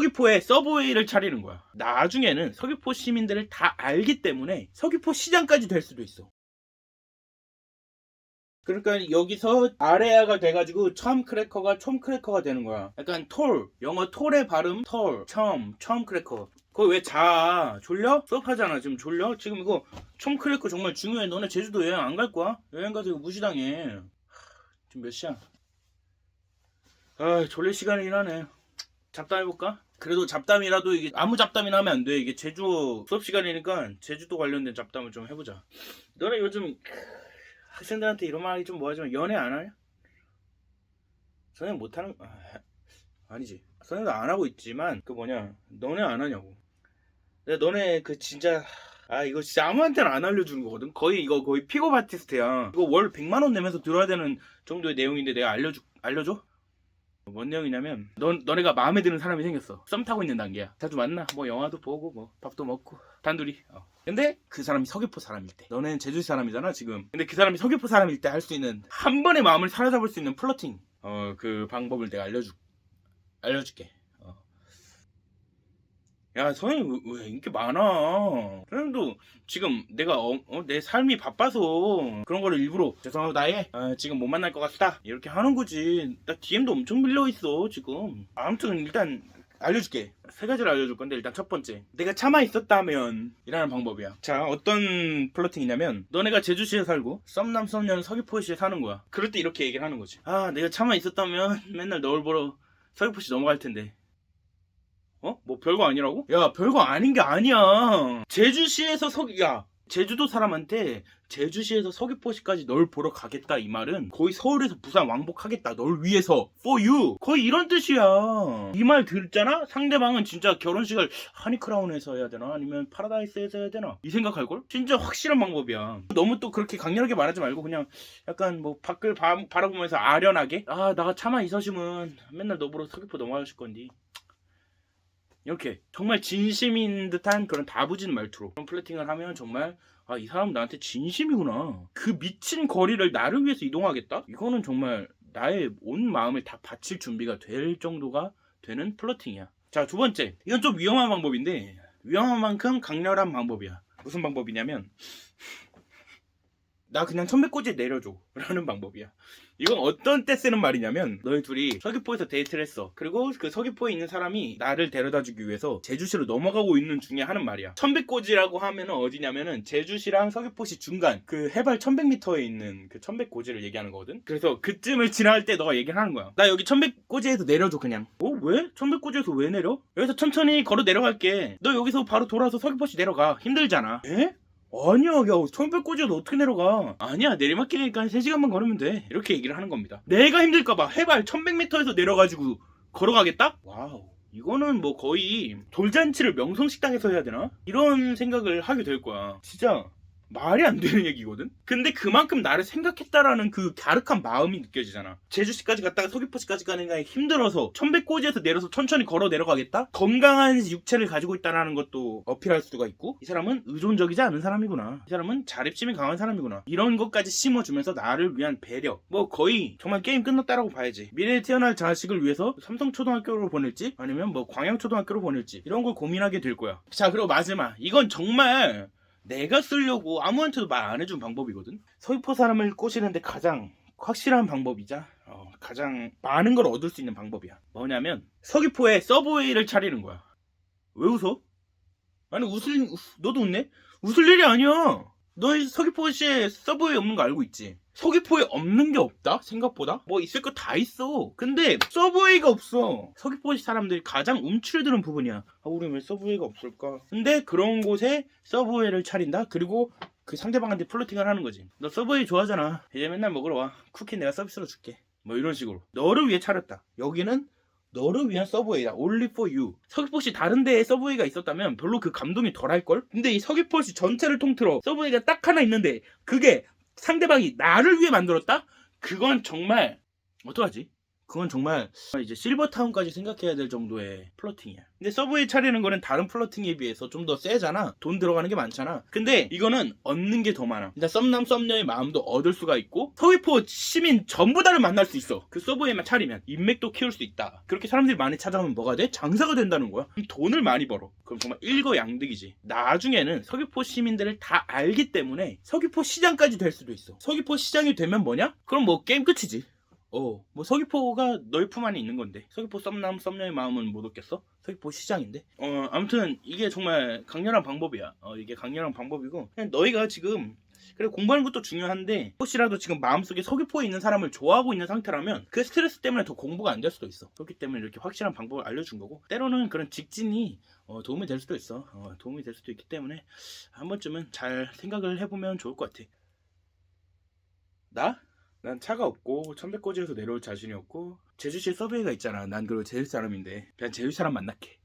서귀포에 서브웨이를 차리는 거야. 나중에는 서귀포 시민들을 다 알기 때문에 서귀포 시장까지 될 수도 있어. 그러니까 여기서 아레아가 돼가지고 첨 크래커가 촘 크래커가 되는 거야. 약간 톨 영어 톨의 발음 톨 첨, 첨 크래커. 그거 왜 자? 졸려? 수업하잖아 지금 졸려? 지금 이거 촘 크래커 정말 중요해. 너네 제주도 여행 안 갈 거야? 여행 가서 이거 무시당해. 하, 지금 몇 시야? 아 졸릴 시간이긴 하네. 잡담 해볼까? 그래도 잡담이라도 이게 아무 잡담이나 하면 안 돼. 이게 제주 수업 시간이니까 제주도 관련된 잡담을 좀 해보자. 너네 요즘 학생들한테 이런 말 하기 좀 뭐하지만 연애 안 하냐? 선생님 못하는 아, 아니지 선생님도 안 하고 있지만 그 뭐냐 너네 안 하냐고 내가 너네 그 진짜 아 이거 진짜 아무한테나 안 알려주는 거거든 거의 이거 거의 픽업 아티스트야 이거 월 100만 원 내면서 들어야 되는 정도의 내용인데 내가 알려주, 알려줘? 뭔 내용이냐면 넌, 너네가 마음에 드는 사람이 생겼어. 썸 타고 있는 단계야. 자주 만나. 뭐 영화도 보고 뭐 밥도 먹고. 단둘이. 어. 근데 그 사람이 서귀포 사람일 때. 너는 제주시 사람이잖아 지금. 근데 그 사람이 서귀포 사람일 때 할 수 있는 한 번에 마음을 사로잡을 수 있는 플러팅. 어 그 방법을 내가 알려줄 알려줄게. 어. 야 선생님 왜, 왜 인기 많아? 선생님도 지금 내가 어, 어, 내 삶이 바빠서 그런 거를 일부러 죄송합니다 나의? 아, 지금 못 만날 것 같다. 이렇게 하는 거지. 나 DM도 엄청 밀려 있어 지금. 아무튼 일단 알려줄게. 세 가지를 알려줄 건데 일단 첫 번째. 내가 참아 있었다면 이라는 방법이야. 자 어떤 플러팅이냐면 너네가 제주시에 살고 썸남 썸녀는 서귀포시에 사는 거야. 그럴 때 이렇게 얘기를 하는 거지. 아 내가 참아 있었다면 맨날 너를 보러 서귀포시 넘어갈 텐데 어? 뭐 별거 아니라고? 야 별거 아닌 게 아니야. 제주시에서 서귀 야 제주도 사람한테 제주시에서 서귀포시까지 널 보러 가겠다 이 말은 거의 서울에서 부산 왕복하겠다 널 위해서. For you. 거의 이런 뜻이야. 이말 듣잖아? 상대방은 진짜 결혼식을 하니크라운에서 해야 되나? 아니면 파라다이스에서 해야 되나? 이 생각할걸? 진짜 확실한 방법이야. 너무 또 그렇게 강렬하게 말하지 말고 그냥 약간 뭐 밖을 바, 바라보면서 아련하게. 아 나가 차마 있어시면 맨날 너 보러 서귀포 넘어가실 건디 이렇게 정말 진심인 듯한 그런 다부진 말투로 그런 플래팅을 하면 정말 아 이 사람 나한테 진심이구나. 그 미친 거리를 나를 위해서 이동하겠다? 이거는 정말 나의 온 마음을 다 바칠 준비가 될 정도가 되는 플러팅이야. 자 두 번째. 이건 좀 위험한 방법인데 위험한 만큼 강렬한 방법이야. 무슨 방법이냐면 나 그냥 천백고지에 내려줘. 라는 방법이야. 이건 어떤 때 쓰는 말이냐면 너희 둘이 서귀포에서 데이트를 했어. 그리고 그 서귀포에 있는 사람이 나를 데려다 주기 위해서 제주시로 넘어가고 있는 중에 하는 말이야. 천백고지라고 하면은 어디냐면은 제주시랑 서귀포시 중간 그 해발 1100m에 있는 그 천백고지를 얘기하는 거거든. 그래서 그쯤을 지나갈 때 너가 얘기를 하는 거야. 나 여기 천백고지에서 내려줘 그냥. 어? 왜? 천백고지에서 왜 내려? 여기서 천천히 걸어 내려갈게. 너 여기서 바로 돌아서 서귀포시 내려가. 힘들잖아. 에? 아니야, 야, 천백고지에서 어떻게 내려가? 아니야, 내리막길이니까 3시간만 걸으면 돼. 이렇게 얘기를 하는 겁니다. 내가 힘들까봐 해발 1100m에서 내려가지고 걸어가겠다? 와우. 이거는 뭐 거의 돌잔치를 명성식당에서 해야 되나? 이런 생각을 하게 될 거야. 진짜 말이 안 되는 얘기거든? 근데 그만큼 나를 생각했다라는 그 갸륵한 마음이 느껴지잖아. 제주시까지 갔다가 서귀포시까지 가는 게 힘들어서 천백고지에서 내려서 천천히 걸어 내려가겠다? 건강한 육체를 가지고 있다는 것도 어필할 수가 있고 이 사람은 의존적이지 않은 사람이구나. 이 사람은 자립심이 강한 사람이구나. 이런 것까지 심어주면서 나를 위한 배려. 뭐 거의 정말 게임 끝났다라고 봐야지. 미래에 태어날 자식을 위해서 삼성초등학교로 보낼지 아니면 뭐 광양초등학교로 보낼지 이런 걸 고민하게 될 거야. 자 그리고 마지막 이건 정말 내가 쓰려고 아무한테도 말 안 해준 방법이거든. 서귀포 사람을 꼬시는데 가장 확실한 방법이자 어, 가장 많은 걸 얻을 수 있는 방법이야. 뭐냐면 서귀포에 서브웨이를 차리는 거야. 왜 웃어? 아니 웃을 우- 너도 웃네? 웃을 일이 아니야. 너 서귀포시에 서브웨이 없는 거 알고 있지? 서귀포에 없는 게 없다? 생각보다? 뭐 있을 거 다 있어. 근데 서브웨이가 없어. 서귀포시 사람들이 가장 움츠러드는 부분이야. 아, 우리 왜 서브웨이가 없을까? 근데 그런 곳에 서브웨이를 차린다? 그리고 그 상대방한테 플로팅을 하는 거지. 너 서브웨이 좋아하잖아. 이제 맨날 먹으러 와. 쿠키 내가 서비스로 줄게. 뭐 이런 식으로. 너를 위해 차렸다. 여기는 너를 위한 서브웨이다. Only for you. 서귀포시 다른 데에 서브웨이가 있었다면 별로 그 감동이 덜 할걸? 근데 이 서귀포시 전체를 통틀어 서브웨이가 딱 하나 있는데 그게 상대방이 나를 위해 만들었다? 그건 정말 어떡하지? 그건 정말 이제 실버타운까지 생각해야 될 정도의 플러팅이야. 근데 서브웨이 차리는 거는 다른 플러팅에 비해서 좀 더 세잖아. 돈 들어가는 게 많잖아. 근데 이거는 얻는 게 더 많아. 일단 썸남 썸녀의 마음도 얻을 수가 있고 서귀포 시민 전부 다를 만날 수 있어. 그 서브웨이만 차리면 인맥도 키울 수 있다. 그렇게 사람들이 많이 찾아오면 뭐가 돼? 장사가 된다는 거야. 돈을 많이 벌어. 그럼 정말 일거양득이지. 나중에는 서귀포 시민들을 다 알기 때문에 서귀포 시장까지 될 수도 있어. 서귀포 시장이 되면 뭐냐? 그럼 뭐 게임 끝이지. 어, 뭐 서귀포가 너희 품 안에 있는 건데 서귀포 썸남 썸녀의 마음은 못 얻겠어? 서귀포 시장인데? 어, 아무튼 이게 정말 강렬한 방법이야. 어, 이게 강렬한 방법이고 그냥 너희가 지금 그래 공부하는 것도 중요한데 혹시라도 지금 마음속에 서귀포에 있는 사람을 좋아하고 있는 상태라면 그 스트레스 때문에 더 공부가 안 될 수도 있어. 그렇기 때문에 이렇게 확실한 방법을 알려준 거고 때로는 그런 직진이 어, 도움이 될 수도 있어. 어, 도움이 될 수도 있기 때문에 한 번쯤은 잘 생각을 해보면 좋을 것 같아. 나? 난 차가 없고 천백고지에서 내려올 자신이 없고 제주시 서베이가 있잖아. 난 그리고 제주 사람인데 그냥 제주 사람 만날게.